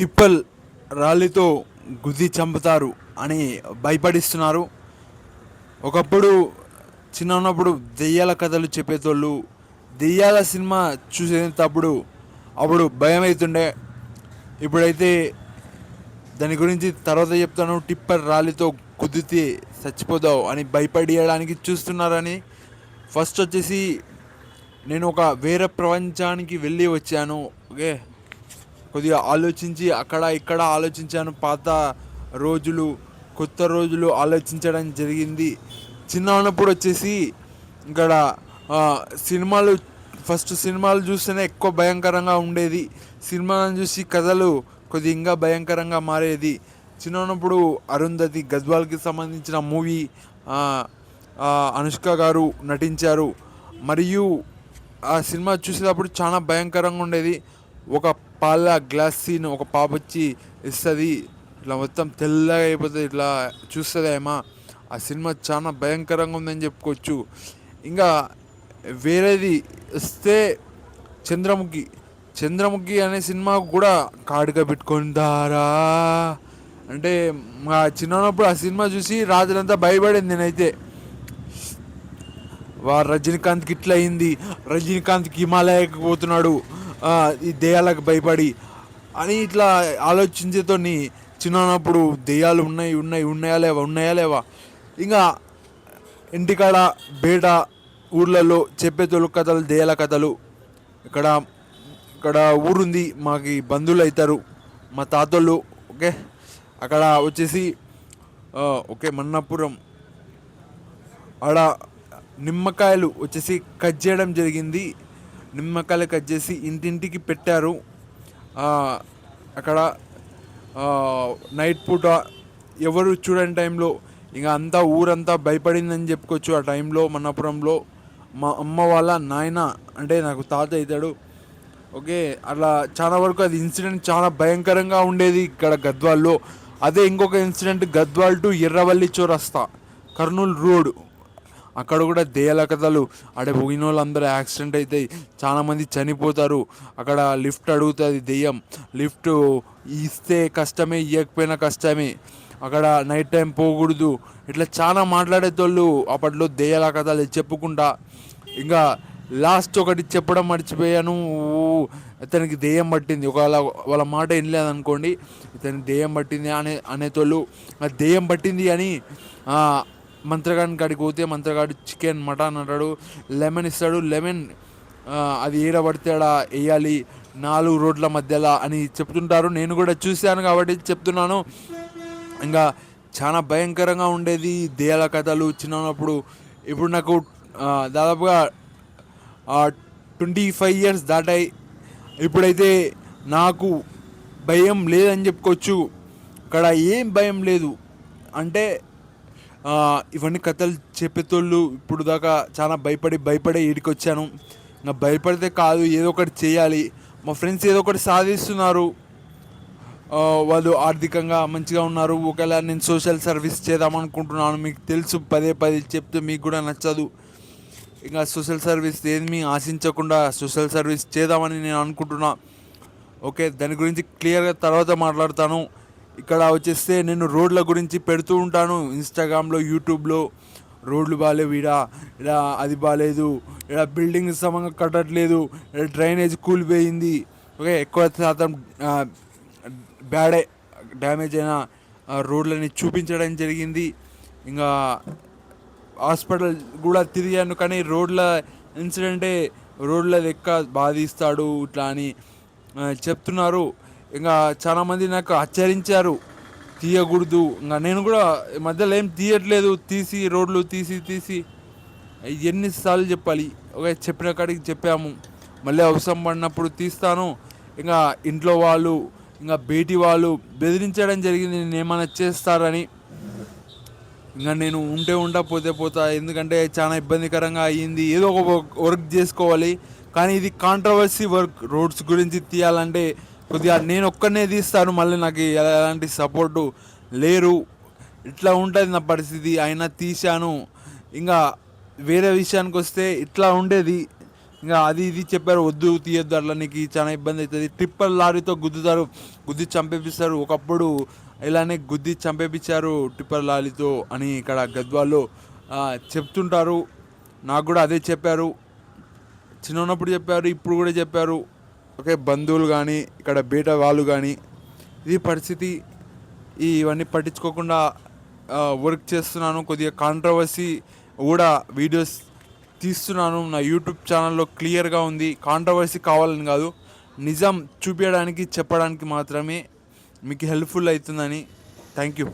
టిప్పల్ రాళ్ళతో గుద్ది చంపుతారు అని భయపడిస్తున్నారు. ఒకప్పుడు చిన్న ఉన్నప్పుడు దెయ్యాల కథలు చెప్పేటోళ్ళు దెయ్యాల సినిమా చూసేటప్పుడు అప్పుడు భయం అవుతుండే ఇప్పుడైతే దాని గురించి తర్వాత చెప్తాను. టిప్పర్ రాలితో కుదితే చచ్చిపోతావు అని భయపడియడానికి చూస్తున్నారని. ఫస్ట్ వచ్చేసి నేను ఒక వేరే ప్రపంచానికి వెళ్ళి వచ్చాను. ఓకే? కొద్దిగా ఆలోచించి అక్కడ ఇక్కడ ఆలోచించాను. పాత రోజులు కొత్త రోజులు ఆలోచించడం జరిగింది. చిన్న ఉన్నప్పుడు వచ్చేసి ఇక్కడ సినిమాలు ఫస్ట్ సినిమాలు చూస్తేనే ఎక్కువ భయంకరంగా ఉండేది. సినిమాలను చూసి కథలు కొద్దిగా ఇంకా భయంకరంగా మారేది. చిన్న ఉన్నప్పుడు అరుంధతి గజ్వాల్కి సంబంధించిన మూవీ అనుష్క గారు నటించారు. మరియు ఆ సినిమా చూసేటప్పుడు చాలా భయంకరంగా ఉండేది. ఒక పాల గ్లాస్ సీన్ ఒక పాప వచ్చి ఇస్తుంది. ఇట్లా మొత్తం తెల్లగా అయిపోతుంది. ఇట్లా చూస్తుందేమా ఆ సినిమా చాలా భయంకరంగా ఉందని చెప్పుకోవచ్చు. ఇంకా వేరేది వస్తే చంద్రముఖి. చంద్రముఖి అనే సినిమా కూడా కాడుగా పెట్టుకుంటారా అంటే మా చిన్నప్పుడు ఆ సినిమా చూసి రాత్రంతా భయపడింది నేనైతే. వా రజనీకాంత్కి ఇట్లా అయింది రజనీకాంత్కి హిమాలయకి పోతున్నాడు. ఈ దెయ్యాలకు భయపడి అని ఇట్లా ఆలోచించేతో చిన్నప్పుడు దెయ్యాలు ఉన్నాయి ఉన్నాయి ఉన్నాయా లేవా ఉన్నాయా లేవా? ఇంకా ఇంటికాడ బేట ఊర్లలో చెప్పేతోళ్ళు కథలు దెయ్యాల కథలు. ఇక్కడ ఇక్కడ ఊరుంది మాకు బంధువులు అవుతారు మా తాతోళ్ళు ఓకే? అక్కడ వచ్చేసి ఓకే మన్నపురం. ఆడ నిమ్మకాయలు వచ్చేసి కట్ చేయడం జరిగింది. నిమ్మకాయలు కట్ చేసి ఇంటింటికి పెట్టారు. అక్కడ నైట్ పూట ఎవరు చూడని టైంలో ఇక అంతా ఊరంతా భయపడిందని చెప్పుకోవచ్చు. ఆ టైంలో మన్నపురంలో మా అమ్మ వాళ్ళ నాయన అంటే నాకు తాత అవుతాడు. ఓకే అలా చాలా వరకు అది ఇన్సిడెంట్ చాలా భయంకరంగా ఉండేది ఇక్కడ గద్వాల్లో. అదే ఇంకొక ఇన్సిడెంట్ గద్వాల్ టు ఎర్రవల్లి చౌరస్తా కర్నూలు రోడ్. అక్కడ కూడా దెయ్యాల కథలు అక్కడ పోయిన వాళ్ళందరూ యాక్సిడెంట్ అవుతాయి చాలామంది చనిపోతారు. అక్కడ లిఫ్ట్ అడుగుతుంది దెయ్యం. లిఫ్ట్ ఇస్తే కష్టమే ఇవ్వకపోయినా కష్టమే. అక్కడ నైట్ టైం పోకూడదు. ఇట్లా చాలా మాట్లాడేటోళ్ళు అప్పట్లో దెయ్యాల కథలు చెప్పుకుంటా. ఇంకా లాస్ట్ ఒకటి చెప్పడం మర్చిపోయాను. ఇతనికి దెయ్యం పట్టింది. ఒకవేళ వాళ్ళ మాట వినలేదనుకోండి ఇతనికి దెయ్యం పట్టింది అనే అనేటోళ్ళు ఆ దెయ్యం పట్టింది అని మంత్రగాడిని కాడికి పోతే మంత్రగాడు చికెన్ మటన్ అంటాడు లెమన్ ఇస్తాడు. లెమన్ అది ఏడబడితేడా ఆడ వేయాలి నాలుగు రోడ్ల మధ్యలో అని చెప్తుంటారు. నేను కూడా చూశాను కాబట్టి చెప్తున్నాను. ఇంకా చాలా భయంకరంగా ఉండేది దేయాల కథలు చిన్నప్పుడు. ఇప్పుడు నాకు దాదాపుగా ట్వంటీ ఫైవ్ ఇయర్స్ దాటాయి. ఇప్పుడైతే నాకు భయం లేదని చెప్పుకోవచ్చు. ఇక్కడ ఏం భయం లేదు. అంటే ఇవన్నీ కథలు చెప్పేటోళ్ళు ఇప్పుడు దాకా చాలా భయపడి భయపడే ఈడికి వచ్చాను ఇంకా భయపడితే కాదు ఏదో ఒకటి చేయాలి. మా ఫ్రెండ్స్ ఏదో ఒకటి సాధిస్తున్నారు. వాళ్ళు ఆర్థికంగా మంచిగా ఉన్నారు. ఒకవేళ నేను సోషల్ సర్వీస్ చేద్దామనుకుంటున్నాను మీకు తెలుసు పదే పదే చెప్తే మీకు కూడా నచ్చదు. ఇంకా సోషల్ సర్వీస్ ఏమి ఆశించకుండా సోషల్ సర్వీస్ చేద్దామని నేను అనుకుంటున్నా. ఓకే దాని గురించి క్లియర్గా తర్వాత మాట్లాడతాను. ఇక్కడ వచ్చేస్తే నేను రోడ్ల గురించి పెడుతూ ఉంటాను. ఇన్స్టాగ్రామ్లో యూట్యూబ్లో రోడ్లు బాగాలేవు ఇడ ఇక్కడ అది బాగాలేదు ఇక్కడ బిల్డింగ్ సమంగా కట్టట్లేదు. ఇక్కడ డ్రైనేజ్ కూలిపోయింది. ఓకే ఎక్కువ శాతం బ్యాడే డ్యామేజ్ అయిన రోడ్లని చూపించడం జరిగింది. ఇంకా హాస్పిటల్ కూడా తిరిగాను కానీ రోడ్ల ఇన్సిడెంటే రోడ్ల లెక్క బాధిస్తాడు ఇట్లా అని చెప్తున్నారు. ఇంకా చాలామంది నాకు ఆశ్చరించారు తీయకూడదు. ఇంకా నేను కూడా ఈ మధ్యలో ఏం తీయట్లేదు. తీసి రోడ్లు తీసి తీసి. ఎన్నిసార్లు చెప్పాలి. ఒక చెప్పిన కాడికి చెప్పాము. మళ్ళీ అవసరం పడినప్పుడు తీస్తాను. ఇంకా ఇంట్లో వాళ్ళు ఇంకా బేటి వాళ్ళు బెదిరించడం జరిగింది. నేను ఏమైనా చేస్తారని. ఇంకా నేను ఉంటే ఉంటా పోతే పోతా. ఎందుకంటే చాలా ఇబ్బందికరంగా అయ్యింది. ఏదో ఒక వర్క్ చేసుకోవాలి. కానీ ఇది కాంట్రవర్సీ వర్క్ రోడ్స్ గురించి తీయాలంటే కొద్దిగా నేను ఒక్కనే తీస్తాను మళ్ళీ నాకు ఎలాంటి సపోర్టు లేరు. ఇట్లా ఉంటుంది నా పరిస్థితి అయినా తీశాను. ఇంకా వేరే విషయానికి వస్తే ఇట్లా ఉండేది. ఇంకా అది ఇది చెప్పారు వద్దు తీయొద్దు అట్లా నీకు చాలా ఇబ్బంది అవుతుంది. ట్రిప్పర్ లారీతో గుద్దుతారు గుద్ది చంపేపిస్తారు. ఒకప్పుడు ఇలానే గుద్ది చంపేపించారు టిప్పర్ లారీతో అని ఇక్కడ గద్వాల్లో చెప్తుంటారు. నాకు కూడా అదే చెప్పారు. చిన్న ఉన్నప్పుడు చెప్పారు ఇప్పుడు కూడా చెప్పారు. ఓకే బంధువులు కానీ ఇక్కడ బయట వాళ్ళు కానీ ఇది పరిస్థితి ఇవన్నీ పట్టించుకోకుండా వర్క్ చేస్తున్నాను కొద్దిగా కాంట్రవర్సీ కూడా వీడియోస్ తీస్తున్నాను నా యూట్యూబ్ ఛానల్లో క్లియర్గా ఉంది. కాంట్రవర్సీ కావాలని కాదు నిజం చూపించడానికి చెప్పడానికి మాత్రమే మీకు హెల్ప్ఫుల్ అవుతుందని. Thank you